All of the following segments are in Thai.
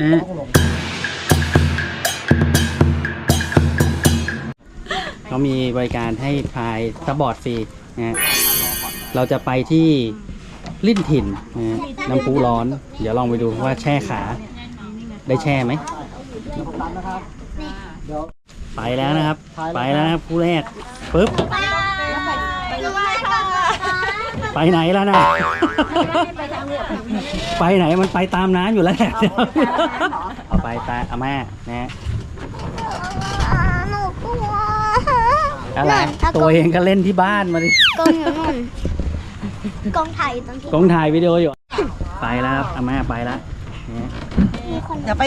นะฮะเขามีบริการให้พายสบอร์ดฟรีนะฮะเราจะไปที่ลิ่นถิ่นนะฮะน้ำพุร้อน เดี๋ยวลองไปดูว่าแช่ขา ได้แช่ไหม ไปแล้วนะครับ ไปแล้วนะครับผู้แรกปึ๊บ ไปไหนแล้วนะ ไป ไหนมันไปตามน้ำอยู่แล้วแหละเอาไปตาอาม่านะฮะหนูกลัวอะไรตัวเองก็เล่นที่บ้านมาดิกล้องอยู่นู่นกล้องถ่ายอยู่ตรงที่กองถ่ายวิดีโออยู่ ไปแล้วครับอาม่าไปแล้วนะฮะมีคนเดี๋ยวไป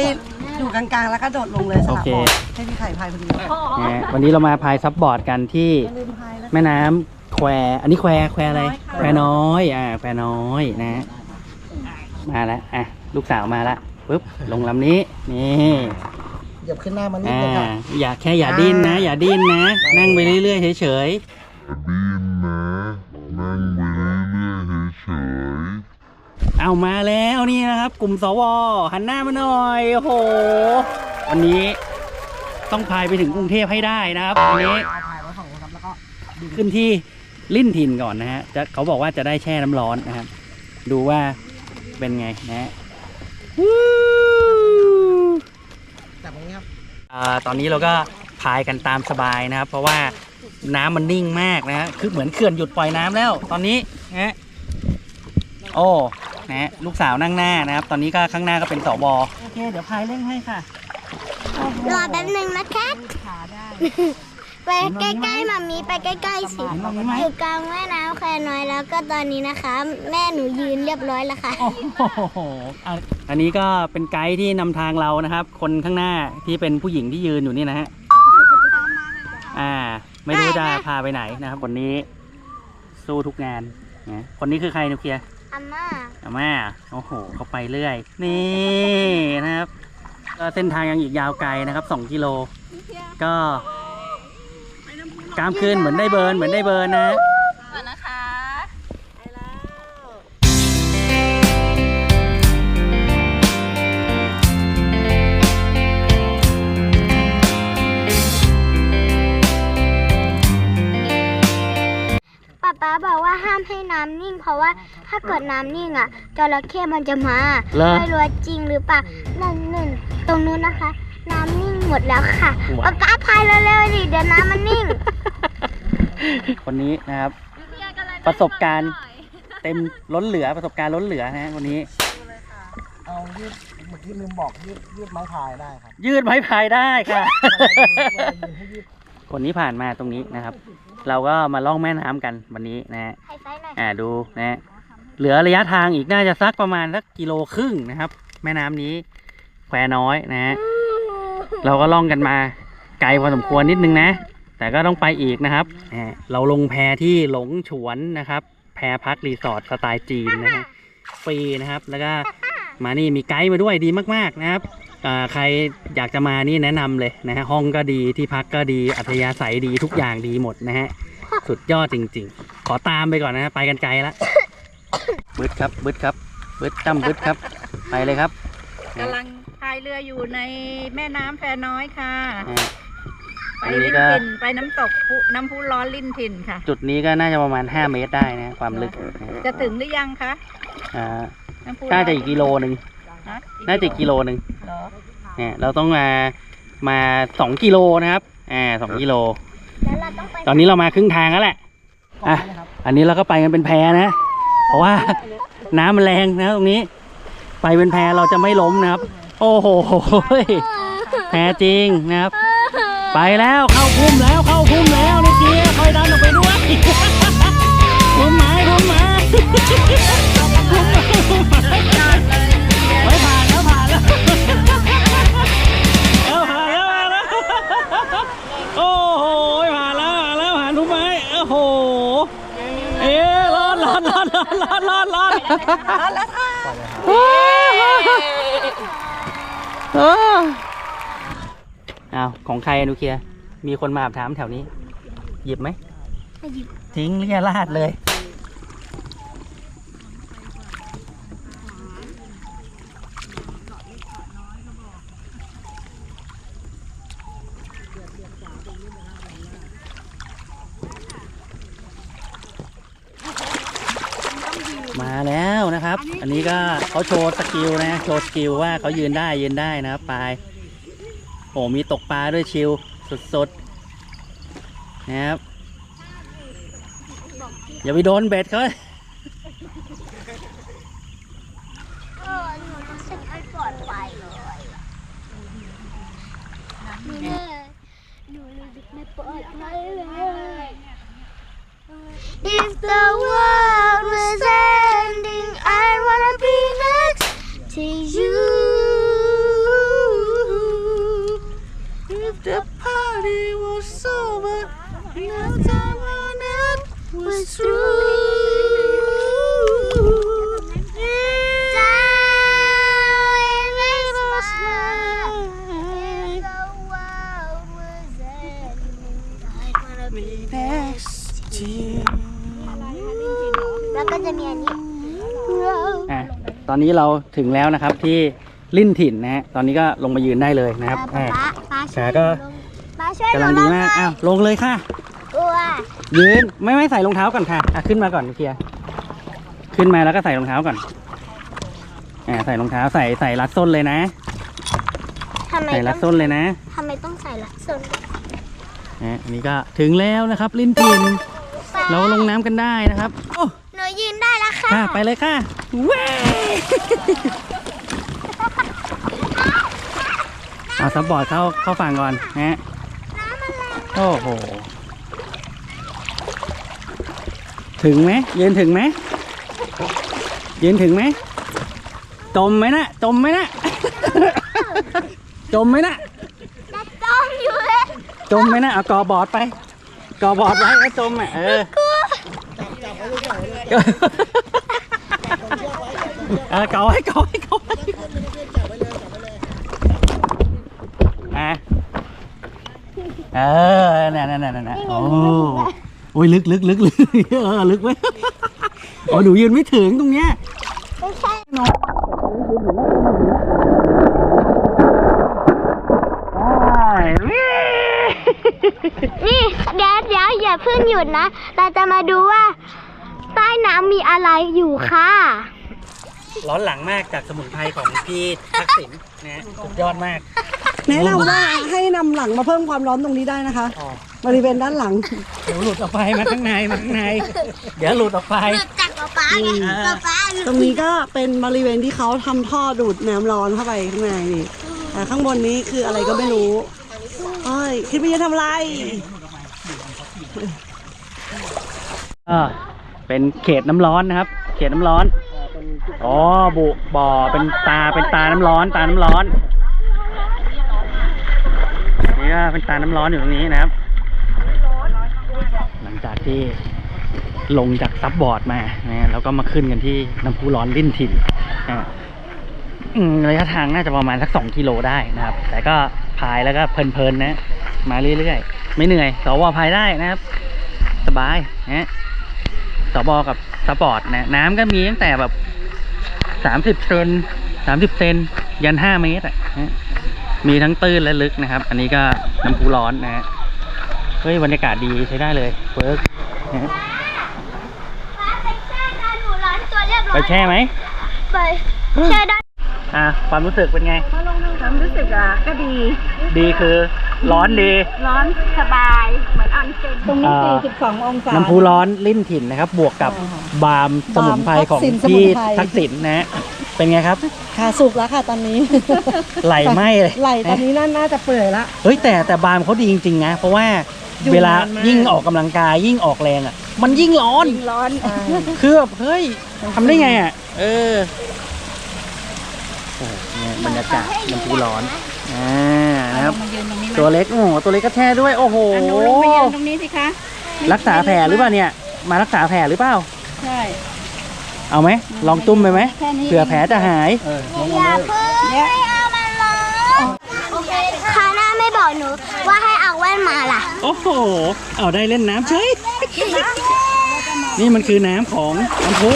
อยู่กลางๆ แล้วก็โดดลงเลยสโอลับเคบอร์ดให้พี่ไข่พายคนเดียวนะฮะวันนี้เรามาพายซับบอร์ดกันที่ลืมพายแล้วแม่น้ำแควอันนี้แควแควอะไร แควน้อยอ่าแควน้อยนะฮะ มาแล้วอะลูกสาวมาแล้วปุ๊บลงลำนี้นี่เหยียบขึ้นหน้ามันนิดอ่านึงค่ะ อย่าแค่อย่าดิ้นนะ อย่าดิ้นนะ นั่งไปเรื่อยๆเฉยดินนะนั่งไปเรื่อยๆเฉยๆ ๆเอามาแล้วนี่นะครับ กลุ่มสวหันหน้ามาหน่อยโอ้โหวันนี้ต้องพายไปถึงกรุงเทพให้ได้นะครับวันนี้ เอาพายไว้ฝั่งนู้นครับแล้วก็ขึ้นที่ลิ่นถิ่นก่อนนะฮะจะเขาบอกว่าจะได้แช่น้ำร้อนนะครับ ดูว่า เป็นไงนะฮะวู้จับตรงนี้ครับอ่าตอนนี้เราก็พายกันตามสบายนะครับ เพราะว่าน้ำมันนิ่งมากนะฮะคือเหมือนเขื่อนหยุดปล่อยน้ำแล้ว ตอนนี้นะฮะโอ้นะฮะลูกสาวนั่งหน้านะครับ ตอนนี้ก็ข้างหน้าก็เป็นสบโอเคเดี๋ยวพายเร่งให้ค่ะรอแป๊บนึงนะคะ ไปใกล้ๆมามีไปใกล้ๆสิเห็นตรงนี้ไหมอยู่กลางแม่น้ำแควน้อยแล้วก็ตอนนี้นะคะ แม่หนูยืนเรียบร้อยแล้วค่ะโอ้โหอะอันนี้ก็เป็นไกด์ที่นำทางเรานะครับ คนข้างหน้าที่เป็นผู้หญิงที่ยืนอยู่นี่นะฮะอ่า ไม่รู้จะพาไปไหนนะครับคนนี้ สู้ทุกงานนะคนนี้คือใครนุกเคียร์อาม่าอาม่าโอ้โหเขาไปเรื่อย นี่นะครับก็เส้นทางยังอีกยาวไกลนะครับ 2 กิโล ก็ กล้ามขึ้นเหมือนได้เบิร์นเหมือนได้เบิร์นนะป๊าป๊าบอกว่าห้ามให้น้ำนิ่ง เพราะว่าถ้าเกิดน้ำนิ่งอะจระเข้มันจะมาเหรอ ไม่รู้ว่าจริงหรือเปล่านั่นนั่นตรงนู้นนะคะ น้ำนิ่งหม ดแล้วค่ะว้าวป๊าป๊าพายเร็วๆดิเดี๋ยวน้ำมันนิ่ง คนนี้นะครับ ประสบการณ์เต็มล้นเหลือประสบการณ์ล้นเหลือนะฮะคนนี้ เอายืดเมื่อกี้ลืมบอกยืดยืดไม้พายได้ครับยืดไม้พายได้ค่ะยืนให้ยืดคนที่ผ่านมาตรงนี้นะครับ เราก็มาล่องแม่น้ำกันวันนี้นะฮะไฮไฟหน่อยอ่าดูนะฮะเหลือระยะทางอีกน่าจะสักประมาณสักกิโลครึ่งนะครับ แม่น้ำนี้แควน้อยนะฮะ เราก็ล่องกันมาไกลพอสมควรนิดนึงนะ แต่ก็ต้องไปอีกนะครับอ่าเราลงแพที่หลงฉวนนะครับ แพพักรีสอร์ทสไตล์จีนนะฮะฟรีนะครับ แล้วก็มานี่มีไกด์มาด้วยดีมาก ๆนะครับอ่าใครอยากจะมานี่แนะนำเลยนะฮะห้องก็ดีที่พักก็ดีอัธยาศัยดีทุกอย่างดีหมดนะฮะสุดยอดจริง ๆ ขอตามไปก่อนนะฮะไปกันไกลละบึดครับบึดครับบึดตั้มบึดครับ ไปเลยครับกำลังพายเรืออยู่ในแม่น้ำแพน้อยค่ะอ่าไปอันนี้ลิ้นก็ ถิ่นไปน้ำตกพุน้ำพุร้อนลิ้นถิ่นค่ะ จุดนี้ก็น่าจะประมาณ 5 เมตรได้นะความลึกนะฮะจะถึงหรือยังคะอ่าน้ำพุน่าจะอีกกิโลหนึ่งฮะน่าจะอีกกิโลหนึ่งเหรอเนี่ยเราต้องมามาสองกิโลนะครับอ่าสองกิโล แล้วเราต้องไปตอนนี้เรามาครึ่งทางแล้วแหละ อะ อันนี้เราก็ไปกันเป็นแพนะ เพราะว่า น้ำมันแรงนะตรงนี้ ไปเป็นแพเราจะไม่ล้มนะครับ โอ้โหแพ้จริงนะครับ ไปแล้วเข้าคุ้มแล้วเข้าคุ้มแล้วนิดเดียวคอยดันออกไปด้วยพุ่มไม้พุ่มไม้ไม่ผ่านแล้วผ่านแล้วแล้วผ่านแล้วผ่านแล้วโอ้โหผ่านแล้วผ่านแล้วผ่านทุกมไม้โอ้โหเอ๊นรอนรอนรอนรอนรอนรอนรอดแล้วค่ะ อ้าวของใครอะนูเคลียร์มีคนมาอาบถามแถวนี้ หยิบไหม ไม่หยิบ ทิ้งเรียราดเลย มาแล้วนะครับ อันนี้ก็เขาโชว์สกิลนะ โชว์สกิลว่าเขายืนได้ยืนได้นะครับปลายโอ้มีตกปลาด้วยชิลสุดๆนะครับอย่าไปโดนเบ็ดเขาเออหนูรู้สึกไม่ปลอดภัยเลยห wanna be next to you. แล้วก็จะมีอันนี้อะตอนนี้เราถึงแล้วนะครับที่ลิ่นถิ่นนะฮะ ตอนนี้ก็ลงมายืนได้เลยนะครับป้าอะป้าช่วขาก็ป้าช่วยกำลังดีมากอ้าว ลงเลยค่ะ กลัวยืนไม่ไม่ใส่รองเท้าก่อนค่ะอะขึ้นมาก่อนเคลียร์ขึ้นมาแล้วก็ใส่รองเท้าก่อนอ่าใส่รองเท้าใส่ใส่รัดส้นเลยนะทำไมใส่รัต้ดองส้นเลยนะทำไมต้องใส่ละส่วนอะอันนี้ก็ถึงแล้วนะครับ ลิ่นถิ่นเราลงน้ำกันได้นะครับโอ้หนูยืนได้แล้วค่ะค่ะไปเลยค่ะเว้ยเอาซับบอร์ดเข้าเข้าฝั่งก่อนนะฮะน้ำมันแรงโอ้โห ถึงไหมยืนถึงไหมยืนถึงไหมจมไหมนะจมไหมนะจมไหมนะจะจ้องอยู่เลยจมไหมนะเอากอบอร์ดไปกอบอร์ดไว้แล้วจมอะเออเออเกาไว้เกาไว้เกาไว้อะเออนั่นนั่นนั่นนั่นโอ้ โอ้ยลึกลึกลึกลึกเออลึกไว้ยโอ้หนูยืนไม่ถึงตรงเนี้ยไม่ใช่น้องได้วินี่เดี๋ยวเดี๋ยวอย่าเพิ่งหยุดนะ เราจะมาดูว่า ใต้น้ำมีอะไรอยู่ค่ะ ร้อนหลังมากจากสมุนไพรของพี่ทักษิณนะฮะสุดยอดมาก แนะนำว่าให้นำหลังมาเพิ่มความร้อนตรงนี้ได้นะคะ อ๋อบริเวณด้านหลัง เดี๋ยวหลุดออกไปมาข้างในมาข้างใน เดี๋ยวหลุดออกไปหลุดจากป๊าป๊าไงอืมป๊าป๊าหลุดตรงนี้ก็เป็นบริเวณที่เขาทำท่อดูดน้ำร้อนเข้าไปข้างในนี่แต่ข้างบนนี้คืออะไรก็ไม่รู้เอ้ยคิดว่าจะทำอะไรก็เป็นเขตน้ำร้อนนะครับ เขตน้ำร้อน อ๋อ บุบ่อ เป็นตา เป็นตาน้ำร้อน ตาน้ำร้อนนี่ ก็เป็นตาน้ำร้อนอยู่ตรงนี้นะครับ หลังจากที่ลงจากซับบอร์ดมานะแล้วก็มาขึ้นกันที่น้ำพุร้อนลิ้นถิ่นระยะทางน่าจะประมาณสักสองกิโลได้นะครับ แต่ก็พายแล้วก็เพลินๆนะ มาเรื่อยๆ ไม่เหนื่อยสวพายได้นะครับ สบายนะสบกับสปอร์ตนะ น้ำก็มีตั้งแต่แบบสามสิบเซนสามสิบเซนยันห้าเมตรอะ มีทั้งตื้นและลึกนะครับ อันนี้ก็น้ำพุร้อนนะฮะเฮ้ยบรรยากาศดีใช้ได้เลยเวิร์กนะฮะป๊าไปแช่น้ำหนูร้อนตัวเรียบร้ไปอยแช่ไหมไปแช่ได้อะความรู้สึกเป็นไงความรู้สึกอะก็ดี ดีคือร้อนดี ร้อนสบายเหมือนออนเซ็นตรงนี้อ่า42องศาน้ำพุร้อนลิ้นถิ่นนะครับ บวกกับบาล์มสมุนไพรของบาล์มทักษิณสมุพี่นไพรทักษิณนะฮะ เป็นไงครับ ค่ะสุกแล้วค่ะตอนนี้ ไหลไหมเลยไหลตอนนี้น่าน่าจะเปื่อยละ เฮ้ยแต่แต่บาร์มเขาดีจริงๆนะ เพราะว่าอยู่เวลานานมาก ยิ่งออกกำลังกายยิ่งออกแรงอะ มันยิ่งร้อน ยิ่งร้อน คือแบบเฮ้ยทำได้ไงอะ เออโอ้โหเนี่ยบรรยากาศมันคือร้อนอ่านะครับมายืนตรงนี้ไหมตัวเล็กโอ้โหตัวเล็กก็แช่ด้วยโอ้โหอะหนูลงมายืนตรงนี้สิคะรักษาแผลหรือเปล่าเนี่ย มารักษาแผลหรือเปล่า ใช่ เอาไหมลองตุ้มไปไหมแค่นี้ เผื่อแผลจะหาย เออลงอมาย่าเลย เพิ่งไม่เอามันร้อนคาน่าไม่บอกหนูว่าให้เอาแว่นมาล่ะ โอ้โห เอาได้เล่นน้ำเฉย นี่มันคือน้ำของน้ำพุ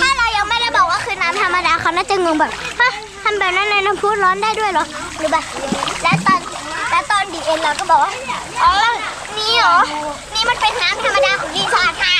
ถ้าเรายังไม่ได้บอกว่าคือน้ำธรรมดาเขาน่าจะงงแบบฮะทำแบบนั้นในน้ำพุร้อนได้ด้วยเหรอหรือแบบและตอนและตอนดีเอ็นเราก็บอกว่าอ๋อ นี่เหรอ นี่มันเป็นน้ำธรรมดาของรีสอร์ทค่ะ